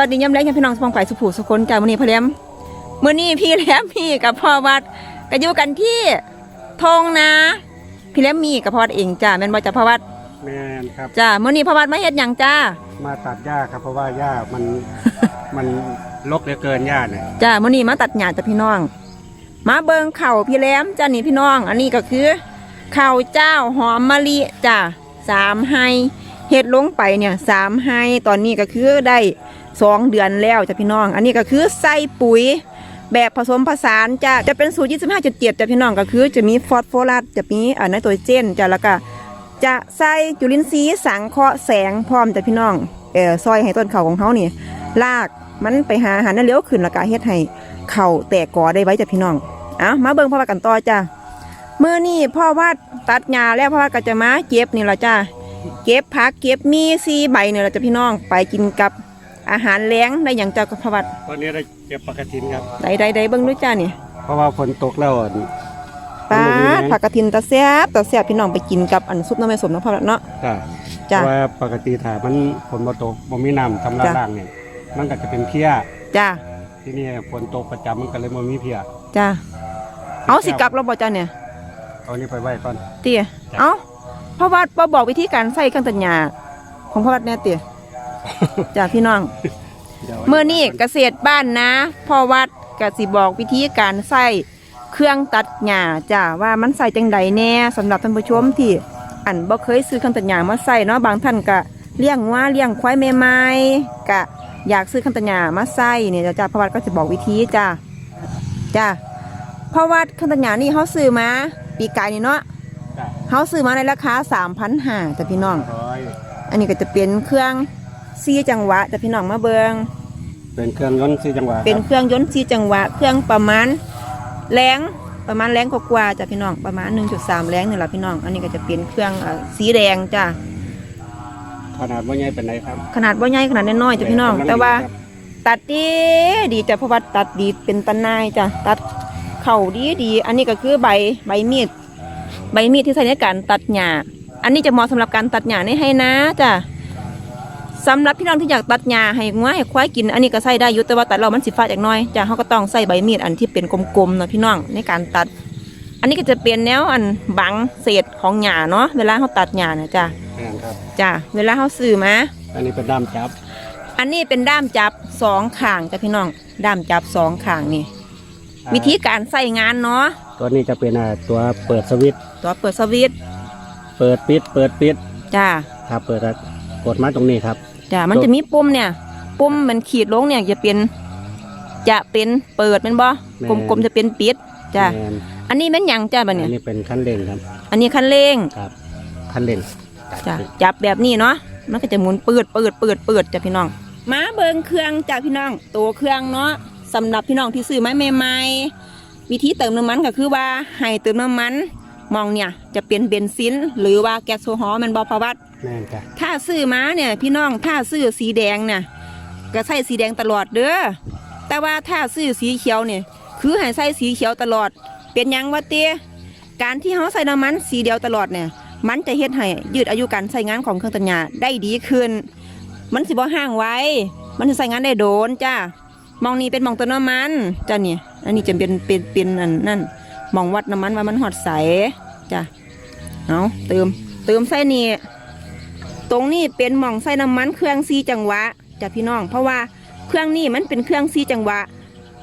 วัสดีย้ำแรงพี่น้องสปองไปสุภูสุคนจากมื้อนี้พ่อแหลมมื้อนี้พี่แหลมมีกับพ่อวัดก็อยู่กันที่ทงนะพี่แหลมมีกับพ่อวัดเองจ้าแม่นบ่จ้าพ่อวัดแม่นครับจ้ามื้อนี้พ่อวัดมาเฮ็ดหยังจ้ามาตัดหญ้าครับเพราะว่าหญ้ามัน มันรกเหลือเกินหญ้าเนี่ยจ้ามื้อนี้มาตัดหญ้าจ้าพี่น้อง มาเบิ่งเข่าวพี่แหลมจ้านี่พี่น้อง อันนี้ก็คือข้าวเจ้าหอมมะลิจ้าสามไฮ เฮ็ดลงไปเนี่ยสามไฮตอนนี้ก็คือได้สองเดือนแล้วจ้าพี่น้อง อันนี้ก็คือใส่ปุ๋ยแบบผสมผสานจะจะเป็นสูตร 25.7จ้ะพี่น้องก็คือจะมีฟอสโฟรัสจะมีอ่าไนโตรเจนจะแล้วก็จะใส่จุลินทรีย์สังเคราะห์แสงพร้อมจ้ะพี่น้องเอ่อซอยให้ต้นเขาของเขานี่ลากมันไปหาอาหารนั่นเลี้ยวขึ้นแล้วก็เฮ็ดให้เข่าแตกกอได้ไว้จ้ะพี่น้องเอ้ามาเบิ่งพ่อว่ากันต่อจ้ะเมื่อนี่พ่อว่าตัดหญ้าแล้วพ่อว่าก็จะมาเก็บนี่ละจ้ะ เก็บผักเก็บมีซีใบนี่ละจ้ะพี่น้องไปกินกับอาหารแล้งได้อย่างเจ้าก็พ่อวัดตอนนี้ได้เก็บปลากระถินครับใดใดใดเบิ่งด้วยจ้านี่เพราะว่าฝนตกแล้วอะปามันบ่มีดแรงผักกระถินตาแซ่บตาแซ่บพี่น้องไปกินกับอันซุปน้ำมันสมน้ำพอแล้วเนาะจ้ะเพจ้ะราะว่าปกติถ้ามันฝนบ่ตกบ่มีน้ำทำลายจ้ะล่างเนี่ยมันก็จะเป็นเพี้ยจ้าที่นี่ฝนตกประจำมันก็เลยบ่มีเพี้ยจ้าเอาสิกลับแล้วบ่จ้าเนี่ยเอานี่ไปไว้ก่อนเตี๋ยจ้ะเอา พ่อวัดบ่บอกวิธีการใส่เครื่องตัดหญ้าของพ่อวัดแน่เตี๋ยจ้าพี่น้องดี๋ยวเมื่อนี้เกษตรบ้านนะพ่อวัดก็สิบอกวิธีการใส่เครื่องตัดหญ้าจ้าว่ามันใส่จังใดแน่สำหรับท่านผู้ชมที่อันบ่เคยซื้อเครื่องตัดหญ้ามาใส่เนาะบางท่านก็เลี้ยงวัวเลี้ยงควายใหม่ๆก็อยากซื้อเครื่องตัดหญ้ามาใส่เนี่ยจ้าพ่อวัดก็จะบอกวิธีจ้าจ้าเพราะว่าเครื่องตัดหญ้านี่เขาซื้อมาปีกายนี่เนาะจ้ะ เขาซื้อมาในราคา3,500จ้ะพี่น้องร้อยอันนี้ก็จะเป็นเครื่องซีจังหวะจ้ะพี่น้องมาเบิงเป็นเครื่องยนต์สี่จังหวะเป็นครับเครื่องยนต์ซีจังหวะ เครื่องประมาณแรงประมาณแรงกว่าๆจ้ะพี่น้องประมาณ 1.3แรงนี่แหละพี่น้อง อันนี้ก็จะเป็นเครื่องเอ่อสีแดงจ้ะขนาดว่าใหญ่เป็นไรครับ ขนาดว่าใหญ่ขนาดน้อยๆจ้ะพี่น้องกำลัแต่ว่าดีครับตัดดีดีจ้ะเพราะว่าตัดดีเป็นตันนายจ้ะตัดเข่าดีดี อันนี้ก็คือใบใบมีด ใบมีดที่ใช้ในการตัดหญ้าอันนี้จะเหมาะสำหรับการตัดหญ้าในให้นะจ้ะสำหรับพี่น้องที่อยากตัดหญ้าให้งัวให้ควายกิน อันนี้ก็ใส่ได้อยู่แต่ว่าตัดเรามันสิฟ้าจากหน้อยจ้ะเขาก็ต้องใส่ใบมีดอันที่เป็นกลมๆนะพี่น้องในการตัด อันนี้ก็จะเป็นแนวอันบังเศษของหญ้าเนาะเวลาเขาตัดหญ้านะจ้ะแม่นครับจ้ะเวลาเขาซื้อมาอันนี้เป็นด้ามจับ อันนี้เป็นด้ามจับสองข้างจ้ะพี่น้องด้ามจับสองข้างนี่ วิธีการใส่งานเนาะตัวนี้จะเป็นอ่าตัวเปิดสวิตช์ตัวเปิดสวิตช์เปิดปิด เปิดปิดจ้าถ้าเปิดแล้วกดมาตรงนี้ครับจ้ามันจะมีปุ่มเนี่ยปุ่มมันขีดลงเนี่ยจะเป็น จะเป็นเปิดเป็นบ่แม่กลมๆจะเป็นปิดจ้าแมนอันนี้เป็นหยังจ้าบัดอัเนี่ยนนี้เป็นคันเร่งครับ อันนี้คันเร่งครับคันเร่งจ้าจับแบบนี้เนาะมันก็จะหมุนปืดปืดปืดปืดจ้าพี่น้องมาเบิงเครื่องจ้าพี่น้องตัวเครื่องเนาะ สำหรับพี่น้องที่ซื้อไม้ใหม่ๆวิธีเติมน้ำมันก็คือว่าให้เติมน้ำมันมองเนี่ยจะเป็นเบนซินหรือว่าแก๊สโซฮอล์แมันบอพาวัดแม่นจ้ะถ้าซื้อมาเนี่ยพี่น้องถ้าซื้อสีแดงเนี่ยก็ใส่สีแดงตลอดเด้อแต่ว่าถ้าซื้อสีเขียวเนี่ยคือให้ใส่สีเขียวตลอด เป็นหยังวะเตี้ยการที่เขาใส่น้ำมันสีเดียวตลอดเนี่ยมันจะเฮ็ดให้ยืดอายุการใช้งานของเครื่องตัดหญ้าได้ดีขึ้น มันสิบ่ห่างไว้ มันจะใช้งานได้โดนจ้า มองนี้เป็นหมองเตัวน้ำมันจ้าเนี่ยอันนี้จะเป็นเป็นเป็นอันนั่นหมองวัดน้ำมันว่ามันหอดใสจ้ะเอาเติมเติมใส่นี่ตรงนี้เป็นหม่องใส่น้ำมันเครื่องซีจังหวะจ้ะพี่น้อง เพราะว่าเครื่องนี้มันเป็นเครื่องซีจังหวะ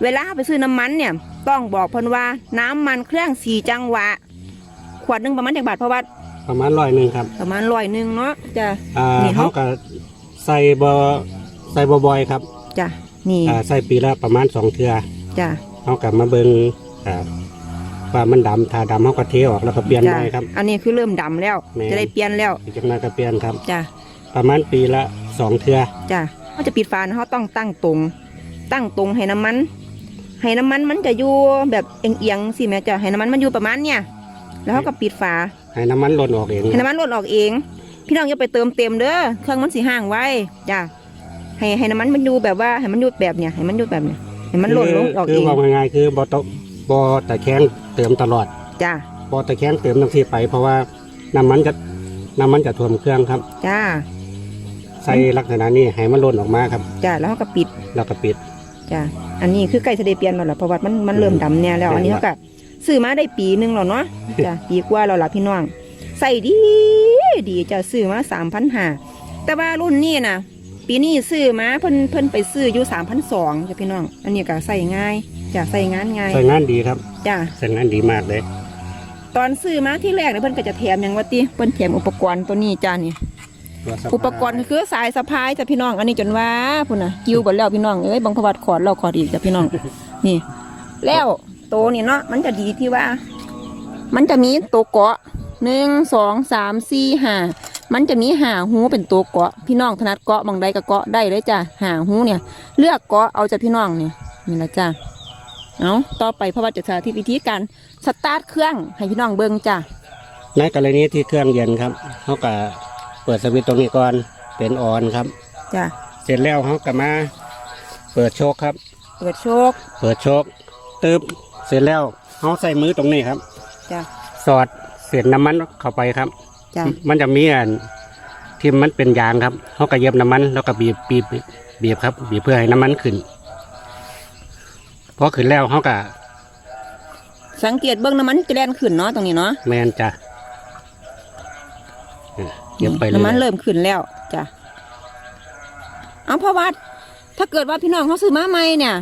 เวลาไปซื้อน้ำมันเนี่ยต้องบอกเพิ่นว่าน้ำมันเครื่องสีจังหวะ ขวดหนึงประมาณจากบาทเพราะว่าประมาณร้อยหนึ่งครับประมาณร้อยหนึ่งเนาะจ้ะอ่านี่เขาเขาก็ใส่บอใส่บอบอยครับจ้ะ นี่อ่าใส่ปีละประมาณสองเทือจ้ะเขากับมาเบิงอ่าว่ามันดำถ้าดำเขาก็เทออกแล้วก็เปลี่ยนจ้ะใหม่ครับ อันนี้คือเริ่มดำแล้ว แม่ จะได้เปลี่ยนแล้วอีกจังนั้นก็เปลี่ยนครับ จ้ะประมาณปีละสองเทือจ้ะเขาจะปิดฝานะเขาต้องตั้งตรง ตั้งตรงให้น้ำมัน ให้น้ำมันมันจะอยู่แบบเอียงๆสิแม่จ้ะให้น้ำมันมันอยู่ประมาณเนี่ยแล้วเขาก็ปิดฝา ให้น้ำมันหล่นออกเอง ให้น้ำมันลดออกเอง พี่น้องอย่าไปเติมเต็มเด้อ เครื่องมันสีห่างไว้จ้ะ ให้ให้น้ำมันมันอยู่แบบว่าให้มันอยู่แบบเนี้ยให้มันอยู่แบบเนี้ยให้มันหล่นลงออกคืเองว่าง่ายๆคือบอตบอตะแคงเติมตลอดจ้ะบอตะแคงเติมทั้งที่ไป เพราะว่าน้ำมันจะน้ำมันจะท่วมเครื่องครับ จ้าใส่ลักษณะนี้ให้มันหล่นออกมาครับ จ้ะแล้วเขาก็ปิดแล้วก็ปิด จ้ะอันนี้คือไก่ทะเลเปลี่ยนแล้วล่ะเพราะว่ามันมันเริ่มดำเนี่ยแล้วเปลี่ยนอันนี้เขาก็ซื้อมาได้ปีหนึงแล้วเนาะจ้ะปีกว่าแล้วล่ะพี่น้องใส่ดีดีจะซื้อมาสามพันห้าแต่ว่ารุ่นนี้นะ ปีนี้ซื้อมาเพิ่นเพิ่นไปซื้ออยู่สามพันสองจ้ะพี่น้อง อันนี้ก็ใส่ง่ายจ้ะใส่งานง่ายใส่งานดีครับจ้ะใส่งานดีมากเลย ตอนซื้อมาที่แรกเนี่ยเพิ่นก็จะแถมอย่างว่าติเพิ่นแถมอุปกรณ์ตัวนี้จ้านี่ตัวสะพายอุปกรณ์ก็คือสายสะพายจ้ะพี่น้อง อันนี้จนว่าพุ่นน่ะกิ้วเบดแล้วพี่น้องเอ้ยบังพวัดขอดเราขอดอีกจ้ะพี่น้อง นี่ แล้วโตวนี่เนาะมันจะดีที่ว่า มันจะมีตัวเกาะหนึ่งสองสามสี่ห้า มันจะมีหาหูเป็นตัวเกาะพี่น้องถนัดเกาะบางใดก็เกาะได้เลยจ้ะหาหูเนี่ย เลือกเกาะเอาจ้ะพี่น้องเนี่ยนี่ละจ้ะเอาต่อไปเพราะว่าจะสาธิตวิธีการสตาร์ทเครื่องให้พี่น้องเบิ่งจ้ะในกรณีที่เครื่องเย็นครับเขาก็เปิดสวิตช์ตรงนี้ก่อนเป็นออนครับจ้ะเสร็จแล้วเขาก็มา เปิดโชคครับ เปิดโชคเปิดโชคตึบเสร็จแล้วเขาใส่มือตรงนี้ครับจ้ะสอดเศษน้ำมันเข้าไปครับ จ้ะมันจะมีอันที่มันเป็นยางครับเขาก็เย็บน้ำมัน แล้วก็บีบบีบบีบครับ บีบเพื่อให้น้ำมันขึ้นพอขึ้นแล้วเขาก็สังเกตเบื้องน้ำมันจะแล่นขึ้นเนาะตรงนี้เนาะแมนจะเย็บไปเลยน้ำมันเริ่มขึ้นแล้วจ้ะเอาเพราะว่าถ้าเกิดว่าพี่น้องเขาซื้อมาใหม่เนี่ย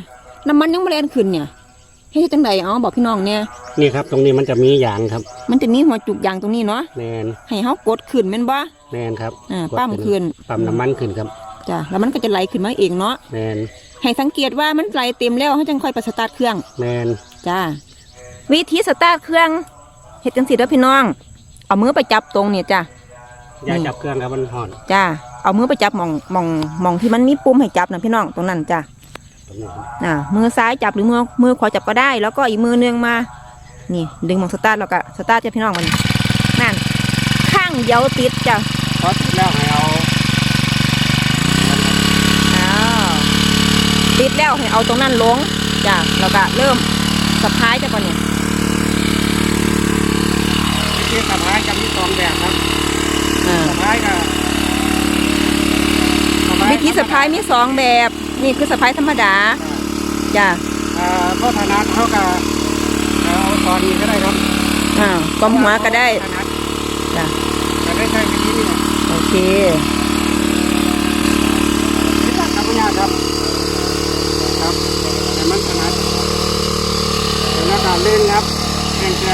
น้ำมันยังไม่แล่นขึ้นเนี่ยให้ เฮ็ดจังใดเอาบอกพี่น้องเนี่ยนี่ครับ ตรงนี้มันจะมียางครับ มันจะมีหัวจุกยางตรงนี้เนาะแมนให้เขากดขึ้นแม่นบ่แมนครับอ่าปั๊มขึ้นปั๊มน้ำมันขึ้นครับจ้ะแล้วมันก็จะไหลขึ้นมาเองเนาะแมนให้สังเกตว่ามันไหลเต็มแล้วเขาจึงค่อยไปสตาร์ทเครื่องแมนจ้าวิธีสตาร์ทเครื่องเฮ็ดจังสิเด้อพี่น้อง เอามือไปจับตรงเนี่ยจ้ะอย่านี่จับเครื่องครับมันห่อนจ้าเอามือไปจับหมองหมองหมองที่มันมีปุ่มให้จับนะพี่น้องตรงนั้นจ้ะตรงนี้ครับ อ่ามือซ้ายจับหรือมือมือขวาจับก็ได้ แล้วก็อีกมือนึงมา นี่ดึงหมองสตาร์ทแล้วก็สตาร์ทจ้ะพี่น้องมันนั่นข้างเดียวติดจ้ะพอติดแล้วให้เอาอ้าวติดแล้วให้เอาตรงนั้นลงจ้ะแล้วก็เริ่มสะพายจ้ะก่อนเนี่ยวิธีสะพายจะมีสองแบบครับอ่าสะพายกับวิธีสะพายมีสองแบบ นี่คือสะพายธรรมดาจ้ะอ่าก็ถนัดเขากับเอาตอนนี้ก็ได้ครับอ่าวกลมหัวก็ได้ถนัดจ้ะจะได้ใช้วิธีนี้โอเคนี่ตัดครับคุณยาครับครับแต่มันถนัดถนัดการเล่นครับแข่งเตือ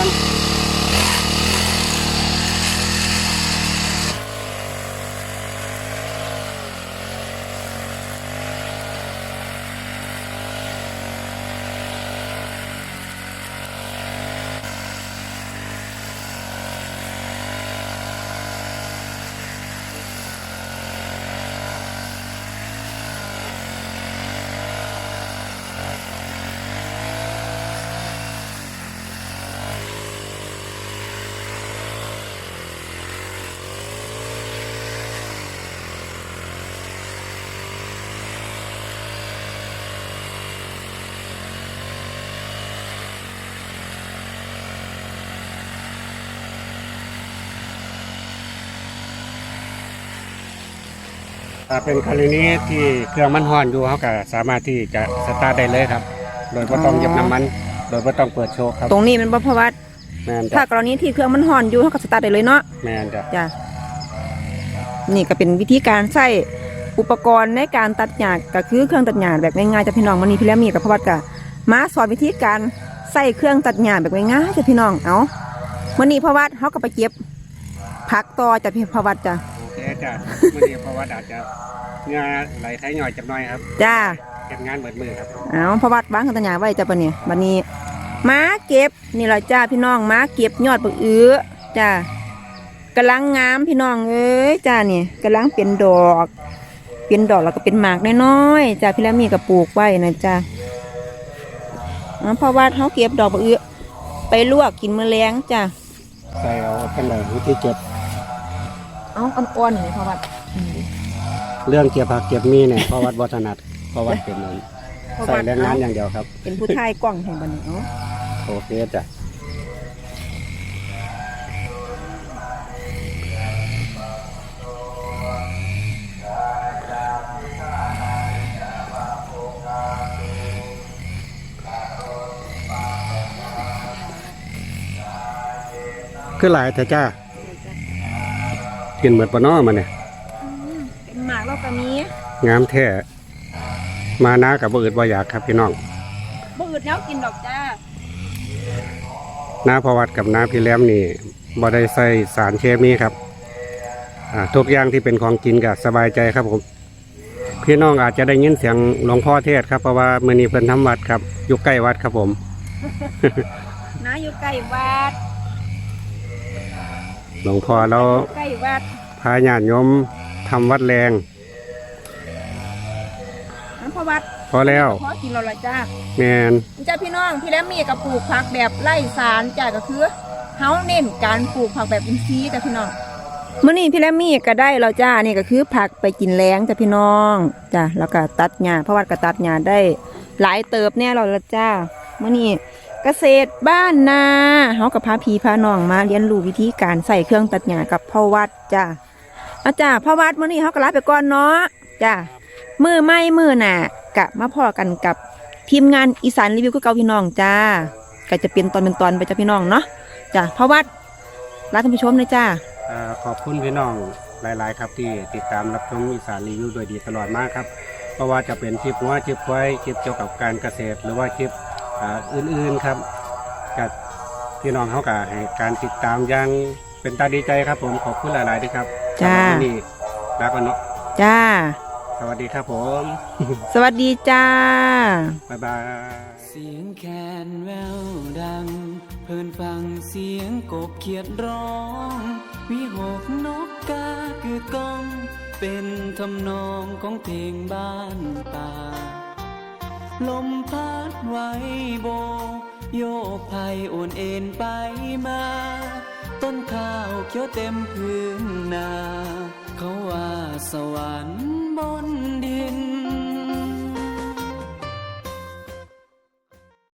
ถ้าเป็นกรณีที่เครื่องมันห่อนอยู่เขาก็สามารถที่จะสตาร์ทได้เลยครับ โดยไม่ต้องเหยียบน้ำมัน โดยไม่ต้องเปิดโชคครับตรงนี้มันบ่เพราะว่าแมนถ้าจะกรณีที่เครื่องมันห่อนอยู่เขาก็สตาร์ทได้เลยเนาะแมนจะจ้ะนี่ก็เป็นวิธีการใช้อุปกรณ์ในการตัดหญ้าก็คือเครื่องตัดหญ้าแบบง่ายๆจ้ะพี่น้องวันนี้พี่แล้วมีกับพระวัดกะมาสอนวิธีการใส่เครื่องตัดหญ้าแบบง่ายๆจ้ะพี่น้องเอาวันนี้พระวัดเขาก็ไปเก็บผักต่อจ้ะพี่พระวัดจ้ะโอเค จ้ะมื่อนี้เพราะว่าอาจจะเหงาไหลไถหน่อยจักหน่อยครับจ้าเก็บงานเบิดมือครับเอาพระวัดวางเครื่องตัดหญ้าไว้จ้ะปะเนี่ยวันนี้มาเก็บนี่แหละจ้าพี่น้องมาเก็บยอดบักอื้อจ้ากำลังงามพี่น้องเอ้ยจ้านี่กำลังเป็นดอกเป็นดอกแล้วก็เป็นหมากน้อยๆจ้าพี่แล้วมีกระปลูกไว้นะจ้าเพราะว่าเขาเก็บดอกบักอื้อไปลวกกินมื้อแรงจ้าใส่เอาเป็นไรวิธีเก็บ เอาอ่อนๆนี่พอวัดอืเรื่องเก็บผักเก็บมีเนี่ยพอวัดบ่ถนัดพอวัดเป็นนั้นพอใส่วัดแรงงานอย่างเดียวครับ เป็นผู้ชายกว้างแห่งบันนี้เนาะโอเคจ้ะคือหลายแต่จ้า กินเหมือนปะน้อมาเนี่ยเป็นหมากเราก็มีงามแท้มานากับบ่อืดบ่อยากครับพี่น้องบ่อืดแนวกินดอกจ้านาพอวัดกับนาพี่แหลมนี่บ่ได้ใส่สารเคมีครับอ่าทุกอย่างที่เป็นของกินก็สบายใจครับผมพี่น้องอาจจะได้ยินเสียงหลวงพ่อเทศครับเพราะว่ามื้อนี้เพิ่นทำวัดครับอยู่ใกล้วัดครับผมน้าอยู่ใกล้วัด หลวงพ่อเราใกล้วัดพาญาติโยมทำวัดแรงน้ำพอวัดพอแล้วพอกินเราละจ้าแมนจ้าพี่น้องพี่แลมมีกับปลูกผักแบบไร่สารจ้าก็คือเฮาเน้นการปลูกผักแบบอินทรีย์จ้าพี่น้องมื้อนี้พี่แลมมีก็ได้แล้วจ้านี่ก็คือผักไปกินแล้งจ้าพี่น้องจ้าแล้วก็ตัดหญ้าเพราะวัดก็ตัดหญ้าได้หลายเติบแน่เราละจ้ามื้อนี้ เกษตรบ้านนาเฮากับพาพีพาน้องมาเรียนรู้วิธีการใส่เครื่องตัดหญ้ากับพ่อวัดจ้าอาจ้าพ่อวัดมื้อนี้เฮาก็ลาไปก่อนเนาะจ้ามือไม่มือหน่ะกะมาพ่อกันกับทีมงานอีสานรีวิวก็เกาพี่น้องจ้าก็จะเป็นตอนเป็นตอนไปจ้าพี่น้องเนาะจ้าพราะวัดลาท่านผู้ชมเลยจ้าอ่าขอบคุณพี่น้องหลาย ๆ ครับที่ติดตามรับชมอีสานรีวิวโดยดีตลอดมากครับเพราะว่าจะเป็นคลิปว่าคลิปไว้คลิปเกี่ยวกับการเกษตร หรือว่าคลิป อ่าอื่นๆครับกับพี่น้องเขาก็ให้การติดตามอย่างเป็นตาดีใจครับ ผมขอบคุณหลายๆด้วยครับจ้าสำหรับวันนี่ลากันเนาะจ้า สวัสดีครับผม สวัสดีจ้า บ๊ายบายเสียงแคนแววดัง เพิ่นฟังเสียงกบเขียดร้อง วิหกนกกาคือก้อง เป็นทำนองของเพลงบ้านป่า ลมพัดไหวโบ โยกไผ่โอนเอ็นไปมา ต้นข้าวเขียวเต็มพื้นนา เขาว่าสวรรค์บนดิน